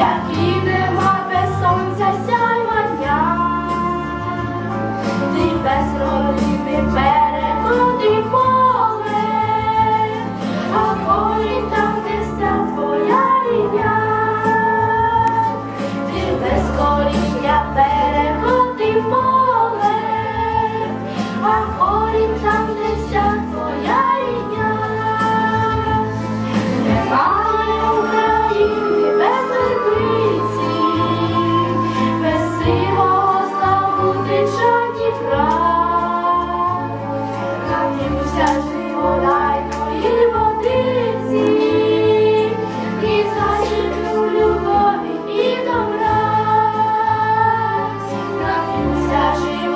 як і нема без сонця сяйма ти без родини перекоти поле, а полі там неся твоя ти без коріння перекоти а полі там.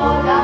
Oh, I